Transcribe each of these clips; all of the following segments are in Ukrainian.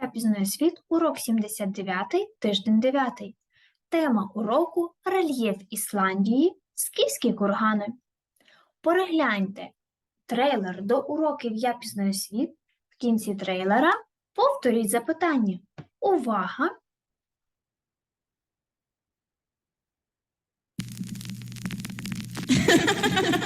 Я пізнаю світ, урок 79, тиждень 9. Тема уроку рельєф Ісландії, скіфські кургани. Перегляньте трейлер до уроків Я пізнаю світ. В кінці трейлера повторіть запитання. Увага!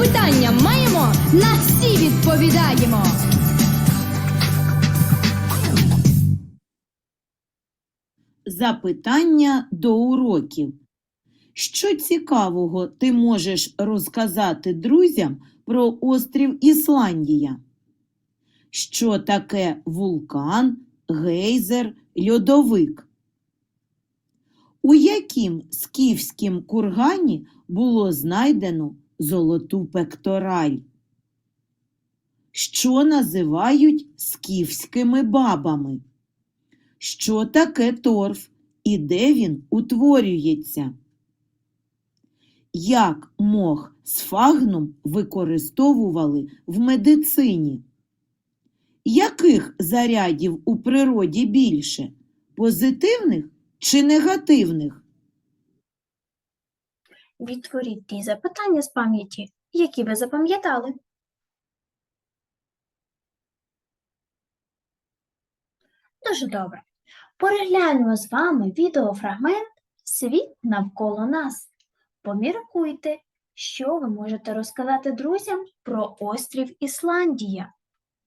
Запитання маємо, на всі відповідаємо. Запитання до уроків. Що цікавого ти можеш розказати друзям про острів Ісландія? Що таке вулкан, гейзер, льодовик? У яким скіфським кургані було знайдено золоту пектораль? Що називають скіфськими бабами? Що таке торф і де він утворюється? Як мох сфагнум використовували в медицині? Яких зарядів у природі більше? Позитивних чи негативних? Відтворіть ті запитання з пам'яті, які ви запам'ятали. Дуже добре. Переглянемо з вами відеофрагмент Світ навколо нас. Поміркуйте, що ви можете розказати друзям про острів Ісландія.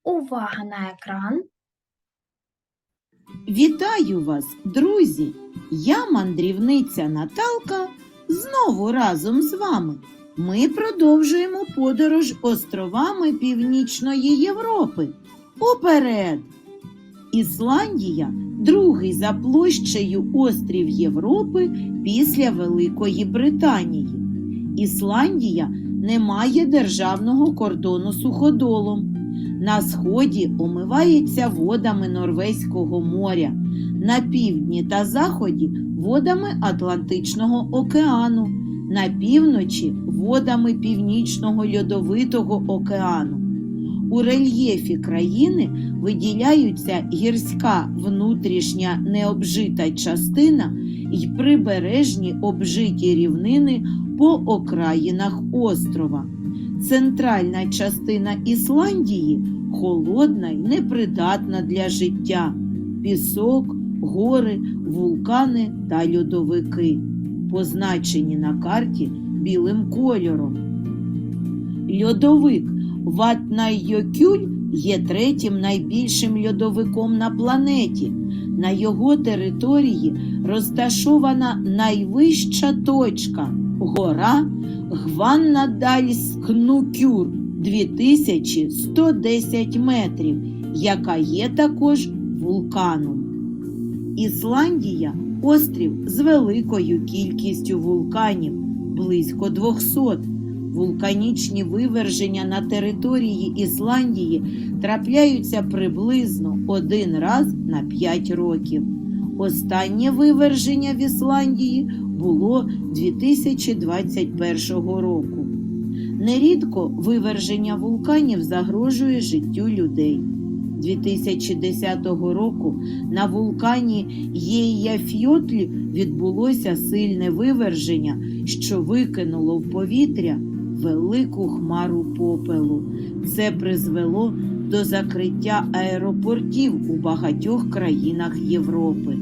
Увага на екран. Вітаю вас, друзі! Я мандрівниця Наталка знову разом з вами. Ми продовжуємо подорож островами Північної Європи. Уперед! Ісландія другий за площею острів Європи після Великої Британії. Ісландія не має державного кордону суходолом. На сході омивається водами Норвезького моря, на півдні та заході водами Атлантичного океану, на півночі водами Північного льодовитого океану. У рельєфі країни виділяються гірська внутрішня необжита частина й прибережні обжиті рівнини по окраїнах острова. Центральна частина Ісландії холодна й непридатна для життя. Пісок, гори, вулкани та льодовики, позначені на карті білим кольором. Льодовик Ватнайокюль є третім найбільшим льодовиком на планеті. На його території розташована найвища точка гора Гваннадальскнукюр 2110 метрів, яка є також вулканом. Ісландія острів з великою кількістю вулканів близько 200. Вулканічні виверження на території Ісландії трапляються приблизно один раз на 5 років. Останнє виверження в Ісландії було 2021 року. Нерідко виверження вулканів загрожує життю людей. 2010 року на вулкані Єяфьотль відбулося сильне виверження, що викинуло в повітря велику хмару попелу. Це призвело до закриття аеропортів у багатьох країнах Європи.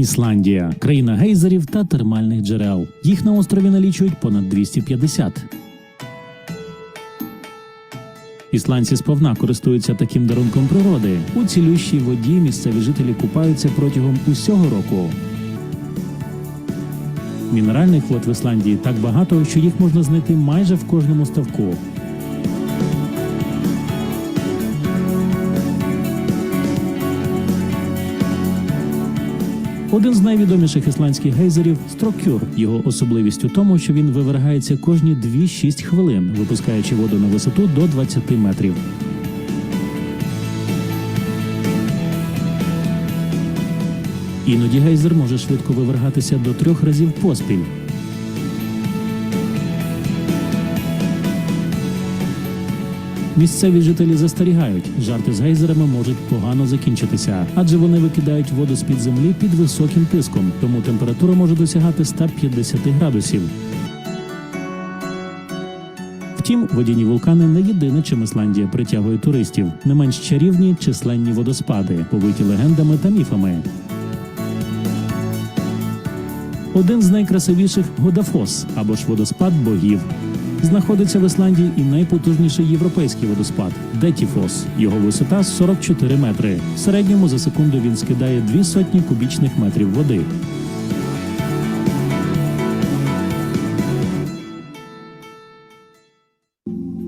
Ісландія країна гейзерів та термальних джерел. Їх на острові налічують понад 250. Ісландці сповна користуються таким дарунком природи. У цілющій воді місцеві жителі купаються протягом усього року. Мінеральних вод в Ісландії так багато, що їх можна знайти майже в кожному ставку. Один з найвідоміших ісландських гейзерів Строкюр. Його особливість у тому, що він вивергається кожні 2-6 хвилин, випускаючи воду на висоту до 20 метрів. Іноді гейзер може швидко вивергатися до трьох разів поспіль. Місцеві жителі застерігають, жарти з гейзерами можуть погано закінчитися, адже вони викидають воду з під землі під високим тиском, тому температура може досягати 150 градусів. Втім, водяні вулкани не єдине, чим Ісландія притягує туристів. Не менш чарівні численні водоспади, повиті легендами та міфами. Один з найкрасивіших Годафос або ж водоспад богів. Знаходиться в Ісландії і найпотужніший європейський водоспад Детіфос. Його висота 44 метри. В середньому за секунду він скидає дві сотні кубічних метрів води.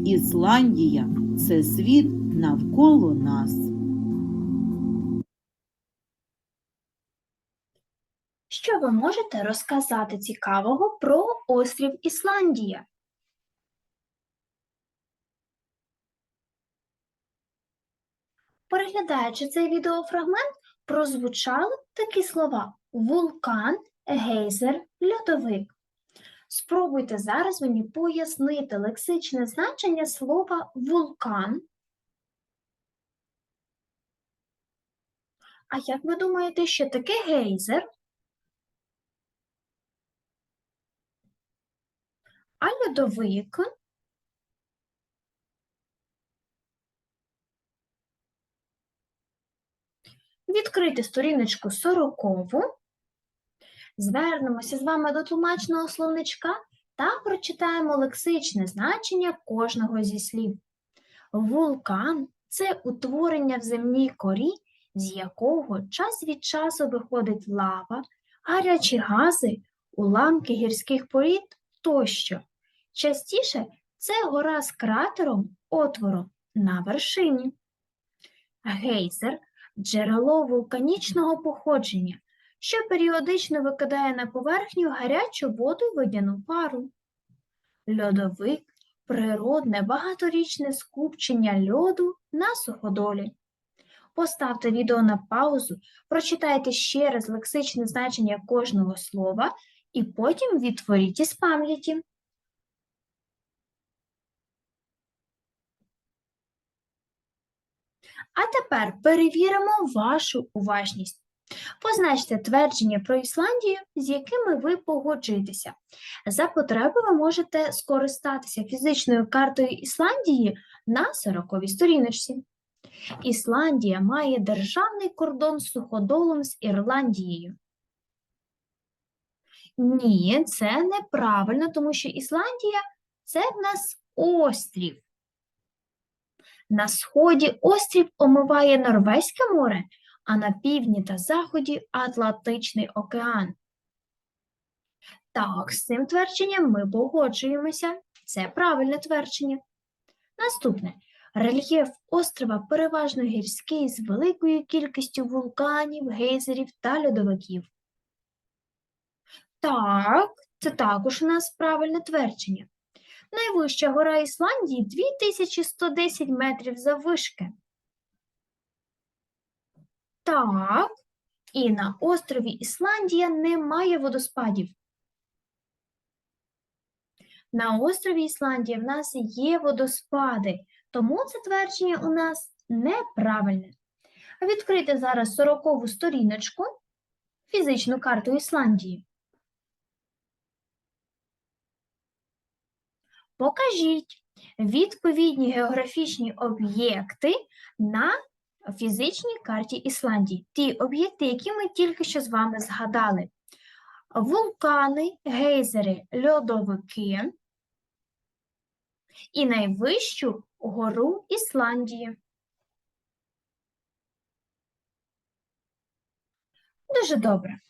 Ісландія це світ навколо нас. Що ви можете розказати цікавого про острів Ісландія? Переглядаючи цей відеофрагмент, прозвучали такі слова: вулкан, гейзер, льодовик. Спробуйте зараз мені пояснити лексичне значення слова вулкан. А як ви думаєте, що таке гейзер? А льодовик? Відкрити сторіночку сорокову. Звернемося з вами до тлумачного словничка та прочитаємо лексичне значення кожного зі слів. Вулкан це утворення в земній корі, з якого час від часу виходить лава, гарячі гази, уламки гірських порід тощо. Частіше це гора з кратером, отвором на вершині. Гейзер джерело вулканічного походження, що періодично викидає на поверхню гарячу воду водяну пару. Льодовик природне багаторічне скупчення льоду на суходолі. Поставте відео на паузу, прочитайте ще раз лексичне значення кожного слова і потім відтворіть із пам'яті. А тепер перевіримо вашу уважність. Позначте твердження про Ісландію, з якими ви погоджуєтеся. За потреби ви можете скористатися фізичною картою Ісландії на 40-й сторіночці. Ісландія має державний кордон з суходолом з Ірландією. Ні, це неправильно, тому що Ісландія це в нас острів. На сході острів омиває Норвезьке море, а на півдні та заході Атлантичний океан. Так, з цим твердженням ми погоджуємося. Це правильне твердження. Наступне. Рельєф острова переважно гірський з великою кількістю вулканів, гейзерів та льодовиків. Так, це також у нас правильне твердження. Найвища гора Ісландії 2110 метрів заввишки. Так, і на острові Ісландія немає водоспадів. На острові Ісландія в нас є водоспади, тому це твердження у нас неправильне. Відкрийте зараз 40 сторіночку, фізичну карту Ісландії. Покажіть відповідні географічні об'єкти на фізичній карті Ісландії. Ті об'єкти, які ми тільки що з вами згадали. Вулкани, гейзери, льодовики і найвищу гору Ісландії. Дуже добре.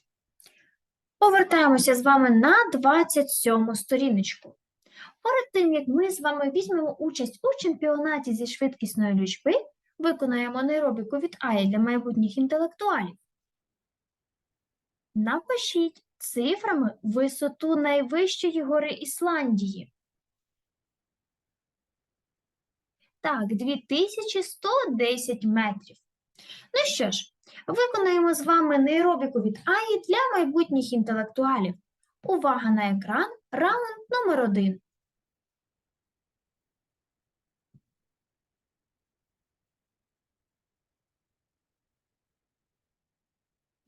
Повертаємося з вами на 27 сторіночку. Перед тим, як ми з вами візьмемо участь у чемпіонаті зі швидкісної лічби, виконаємо аеробіку від Аї для майбутніх інтелектуалів. Напишіть цифрами висоту найвищої гори Ісландії. Так, 2110 метрів. Ну що ж, виконаємо з вами нейробіку від Аї для майбутніх інтелектуалів. Увага на екран, раунд номер один.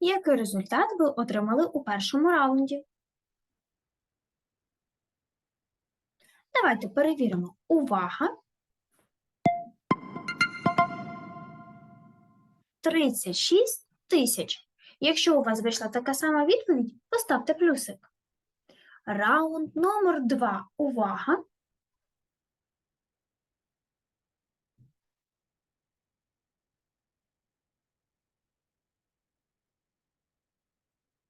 Який результат ви отримали у першому раунді? Давайте перевіримо. Увага! 36 тисяч. Якщо у вас вийшла така сама відповідь, поставте плюсик. Раунд номер 2. Увага!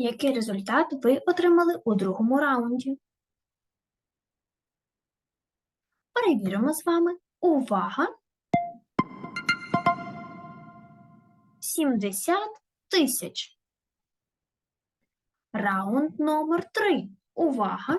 Який результат ви отримали у другому раунді? Перевіримо з вами. Увага! 70 тисяч. Раунд номер 3. Увага!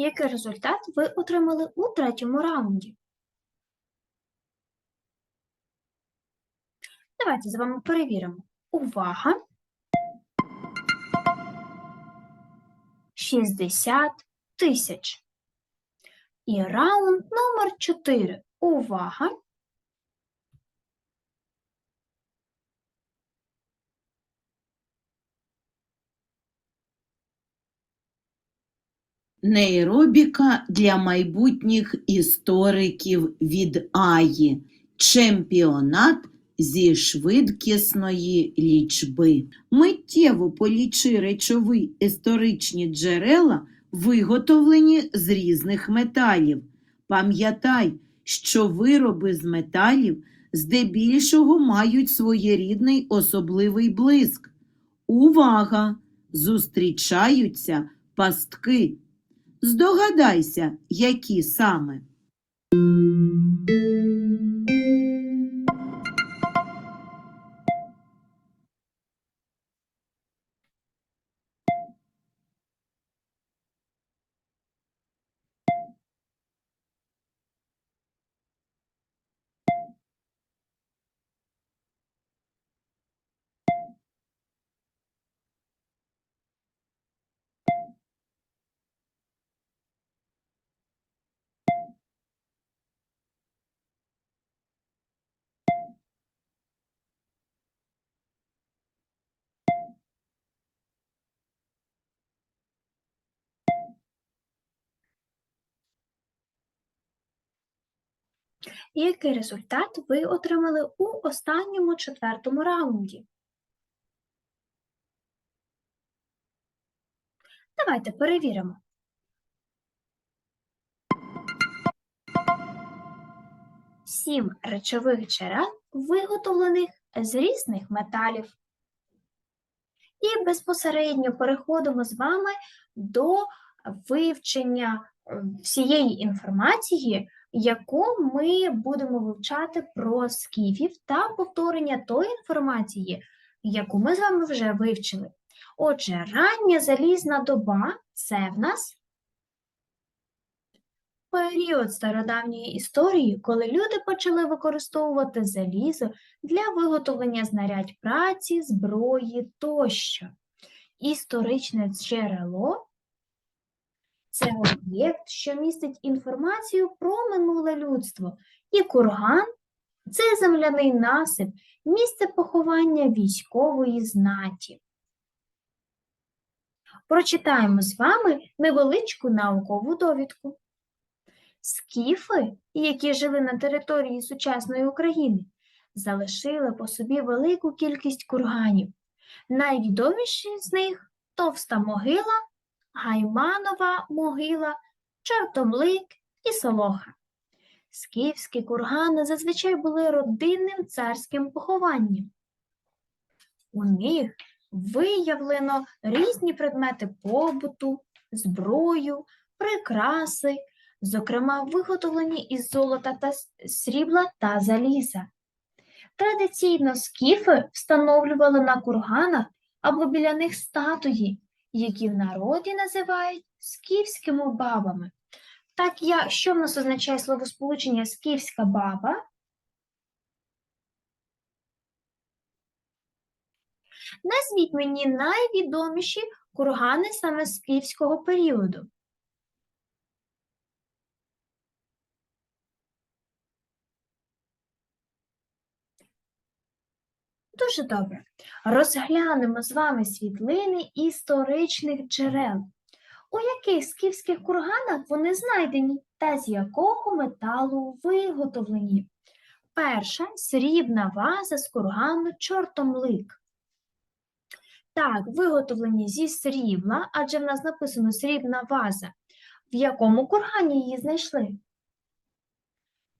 Який результат ви отримали у третьому раунді? Давайте з вами перевіримо. Увага! 60 тисяч. І раунд номер 4. Увага! Нейробіка для майбутніх істориків від Аї. Чемпіонат зі швидкісної лічби. Миттєво полічи речові історичні джерела, виготовлені з різних металів. Пам'ятай, що вироби з металів здебільшого мають своєрідний особливий блиск. Увага! Зустрічаються пастки. Здогадайся, які саме. Який результат ви отримали у останньому четвертому раунді? Давайте перевіримо. Сім речових джерел, виготовлених з різних металів. І безпосередньо переходимо з вами до вивчення всієї інформації, яку ми будемо вивчати про скіфів та повторення тої інформації, яку ми з вами вже вивчили. Отже, рання залізна доба це в нас період стародавньої історії, коли люди почали використовувати залізо для виготовлення знарядь праці, зброї тощо. Історичне джерело це об'єкт, що містить інформацію про минуле людство, і курган це земляний насип, місце поховання військової знаті. Прочитаємо з вами невеличку наукову довідку. Скіфи, які жили на території сучасної України, залишили по собі велику кількість курганів. Найвідоміші з них товста могила, Гайманова могила, Чортомлик і Солоха. Скіфські кургани зазвичай були родинним царським похованням. У них виявлено різні предмети побуту, зброю, прикраси, зокрема виготовлені із золота та срібла та заліза. Традиційно скіфи встановлювали на курганах або біля них статуї, які в народі називають скіфськими бабами. Так, я, що в нас означає словосполучення скіфська баба? Назвіть мені найвідоміші кургани саме скіфського періоду. Дуже добре. Розглянемо з вами світлини історичних джерел. У яких скіфських курганах вони знайдені та з якого металу виготовлені? Перша срібна ваза з кургану чортомлик. Так, виготовлені зі срібла, адже в нас написано срібна ваза. В якому кургані її знайшли?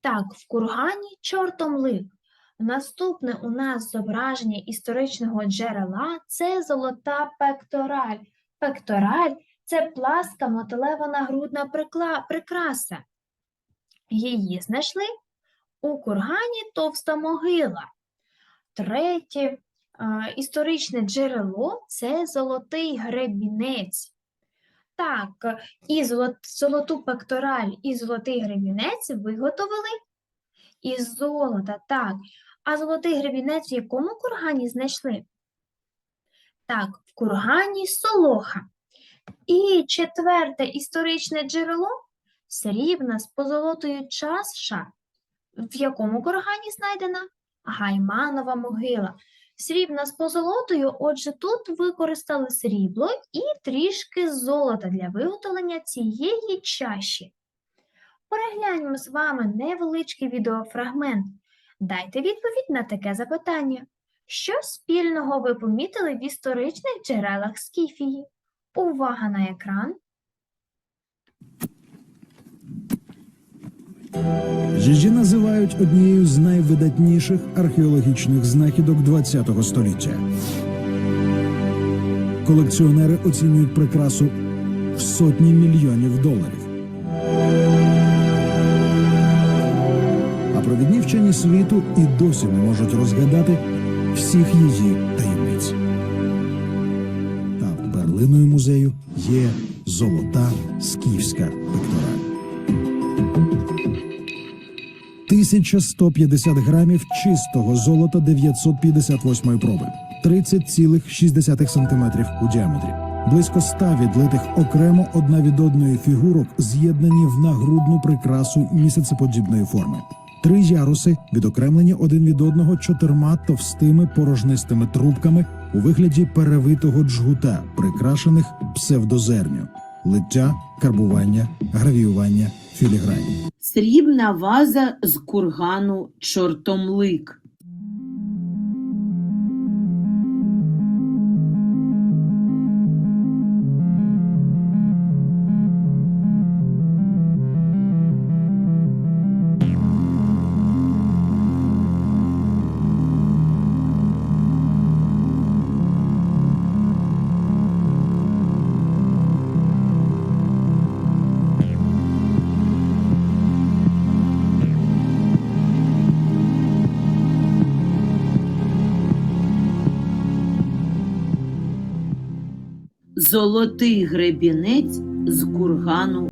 Так, в кургані чортомлик. Наступне у нас зображення історичного джерела це золота пектораль. Пектораль це пласка мотилева нагрудна прикраса. Її знайшли у кургані товста могила. Третє е, історичне джерело це золотий гребінець. Так, і золот- золоту пектораль, і золотий гребінець виготовили із золота, так. А золотий гребінець в якому кургані знайшли? Так, в кургані Солоха. І четверте історичне джерело срібна з позолотою чаша. В якому кургані знайдена? Гайманова могила. Срібна з позолотою, отже, тут використали срібло і трішки золота для виготовлення цієї чаші. Перегляньмо з вами невеличкий відеофрагмент. Дайте відповідь на таке запитання. Що спільного ви помітили в історичних джерелах Скіфії? Увага на екран. Її називають однією з найвидатніших археологічних знахідок ХХ століття. Колекціонери оцінюють прикрасу в сотні мільйонів доларів. Провідні вчені світу і досі не можуть розгадати всіх її таємниць. Та перлиною музею є золота скіфська пектораль. 1150 грамів чистого золота 958-ї проби, 30,6 см у діаметрі. Близько 100 відлитих окремо одна від одної фігурок з'єднані в нагрудну прикрасу місяцеподібної форми. Три яруси відокремлені один від одного чотирма товстими порожнистими трубками у вигляді перевитого джгута, прикрашених псевдозерню, лиття, карбування, гравіювання, філіграні. Срібна ваза з кургану Чортомлик. Золотий гребінець з кургану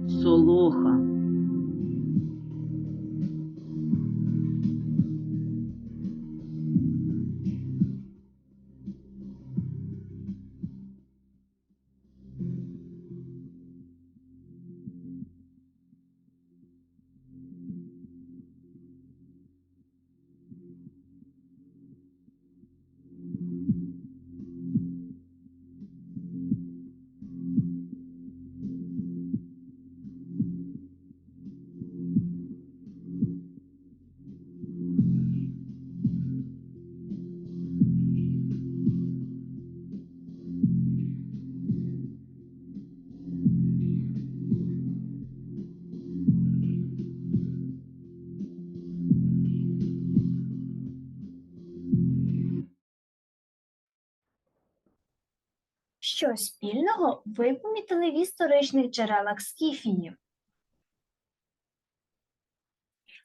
Що спільного ви помітили в історичних джерелах Скіфії?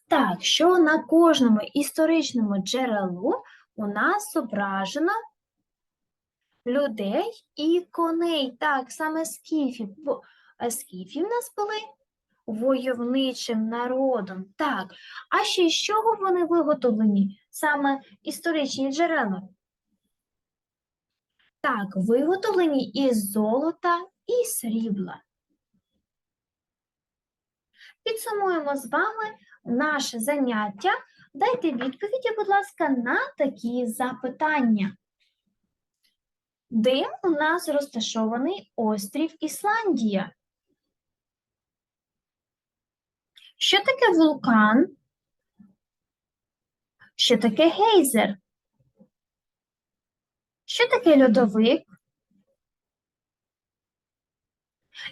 Так, що на кожному історичному джерелу у нас зображено людей і коней. Так, саме скіфів. Бо е, скіфи в нас були войовничим народом. Так, а ще з чого вони виготовлені? Саме історичні джерела? Так, виготовлені із золота і срібла. Підсумуємо з вами наше заняття. Дайте відповіді, будь ласка, на такі запитання. Де у нас розташований острів Ісландія? Що таке вулкан? Що таке гейзер? Що таке льодовик?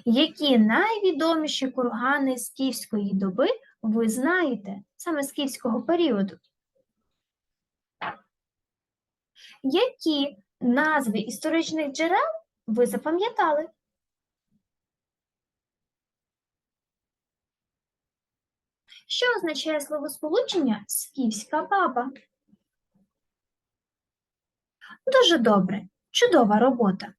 Які найвідоміші кургани скіфської доби ви знаєте, саме скіфського періоду? Які назви історичних джерел ви запам'ятали? Що означає словосполучення скіфська баба? Дуже добре, чудова робота.